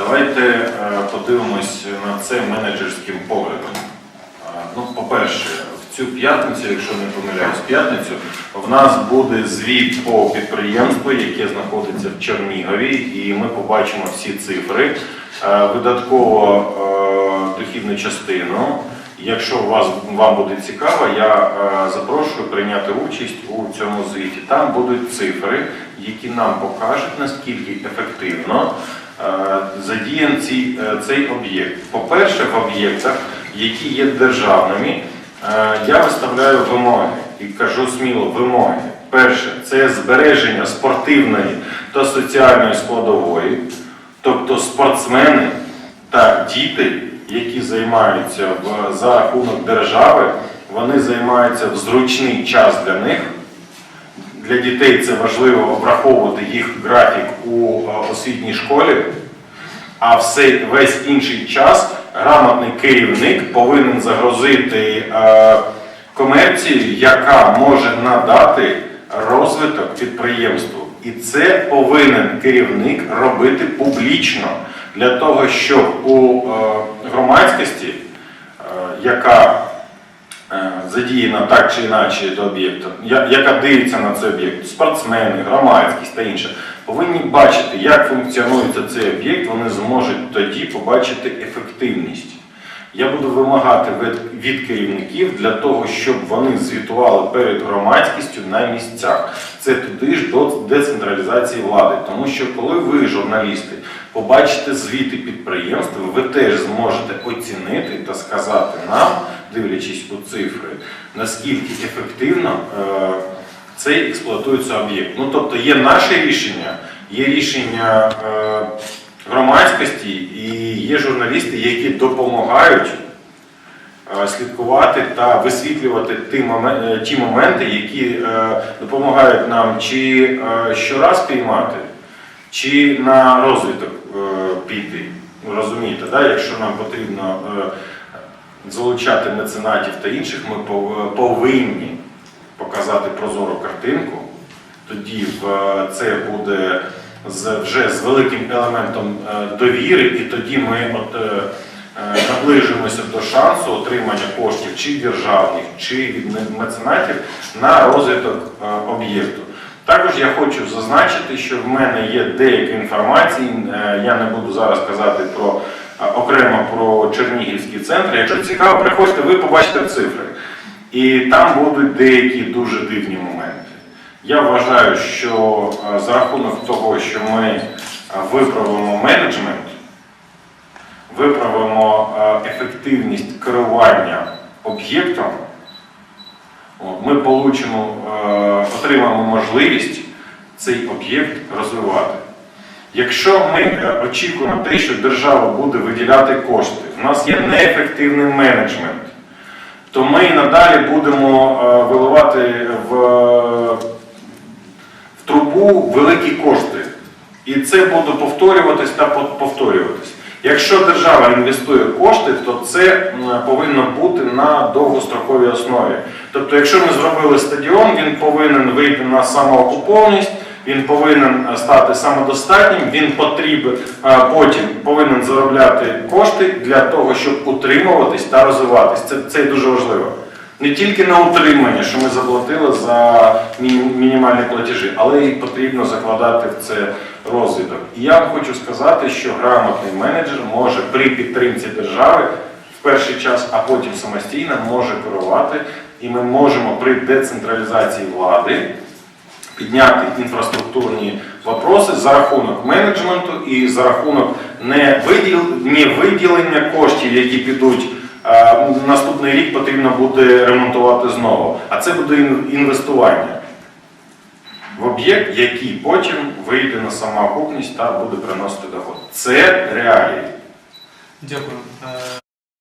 Давайте е, подивимось на це менеджерським поглядом. Е, Ну, по-перше, в цю п'ятницю, якщо не помиляюсь, п'ятницю, в нас буде звіт по підприємству, яке знаходиться в Чернігові, і ми побачимо всі цифри. Е, Видатково дохідну частину. Якщо вас, вам буде цікаво, я запрошую прийняти участь у цьому звіті. Там будуть цифри, які нам покажуть, наскільки ефективно задіян ці- е, цей об'єкт. По-перше, в об'єктах, які є державними, е, я виставляю вимоги і кажу сміло вимоги. Перше, це збереження спортивної та соціальної складової, тобто спортсмени та діти, які займаються за рахунок держави, вони займаються в зручний час для них. Для дітей це важливо враховувати їх графік у е, освітній школі, а все, весь інший час грамотний керівник повинен загрозити е, комерцію, яка може надати розвиток підприємству. І це повинен керівник робити публічно для того, щоб у е, громадськості, е, яка е, так чи інакше до об'єкту, яка дивиться на цей об'єкт, спортсмени, громадськість та інше, повинні бачити, як функціонується цей об'єкт, вони зможуть тоді побачити ефективність. Я буду вимагати від, керівників для того, щоб вони звітували перед громадськістю на місцях. Це туди ж до децентралізації влади. Тому що коли ви, журналісти, побачите звіти підприємств, ви теж зможете оцінити та сказати нам, дивлячись у цифри, наскільки ефективно е, цей експлуатується об'єкт. Ну тобто є наше рішення, є рішення е, громадськості і є журналісти, які допомагають е, слідкувати та висвітлювати ті моменти, які допомагають нам чи щораз піймати, чи на розвиток піти. Ну, Розумієте, да? якщо нам потрібно залучати меценатів та інших, ми повинні показати прозору картинку. Тоді е, це буде вже з великим елементом е, довіри, і тоді ми от, е, е, наближуємося до шансу отримання коштів чи державних, чи від меценатів на розвиток е, об'єкту. Також я хочу зазначити, що в мене є деяка інформація, е, я не буду зараз казати про е, окремо про Чернігівський центр. Якщо цікаво, приходьте, ви побачите цифри. І там будуть деякі дуже дивні моменти. Я вважаю, що за рахунок того, що ми виправимо менеджмент, виправимо ефективність керування об'єктом, ми отримаємо можливість цей об'єкт розвивати. Якщо ми е, очікуємо те, що держава буде виділяти кошти, в нас є неефективний менеджмент, то ми надалі будемо е, виливати в, в трубу великі кошти. І це буде повторюватись та пов- повторюватись. Якщо держава інвестує кошти, то це повинно бути на довгостроковій основі. Тобто, якщо ми зробили стадіон, він повинен вийти на самоокупованість, він повинен е, стати самодостатнім, він потрібен потім повинен заробляти кошти для того, щоб утримуватись та розвиватись. Це, це дуже важливо. Не тільки на утримання, що ми заплатили за мінімальні платежі, але і потрібно закладати в це розвиток. І я вам хочу сказати, що грамотний менеджер може при підтримці держави в перший час, а потім самостійно може керувати, і ми можемо при децентралізації влади підняти інфраструктурні вопроси за рахунок менеджменту і за рахунок не, виділення коштів, які підуть. е, Наступний рік потрібно буде ремонтувати знову, а це буде інвестування в об'єкт, який потім вийде на самоокупність та буде приносити доход. Це реалії. Дякую. Е,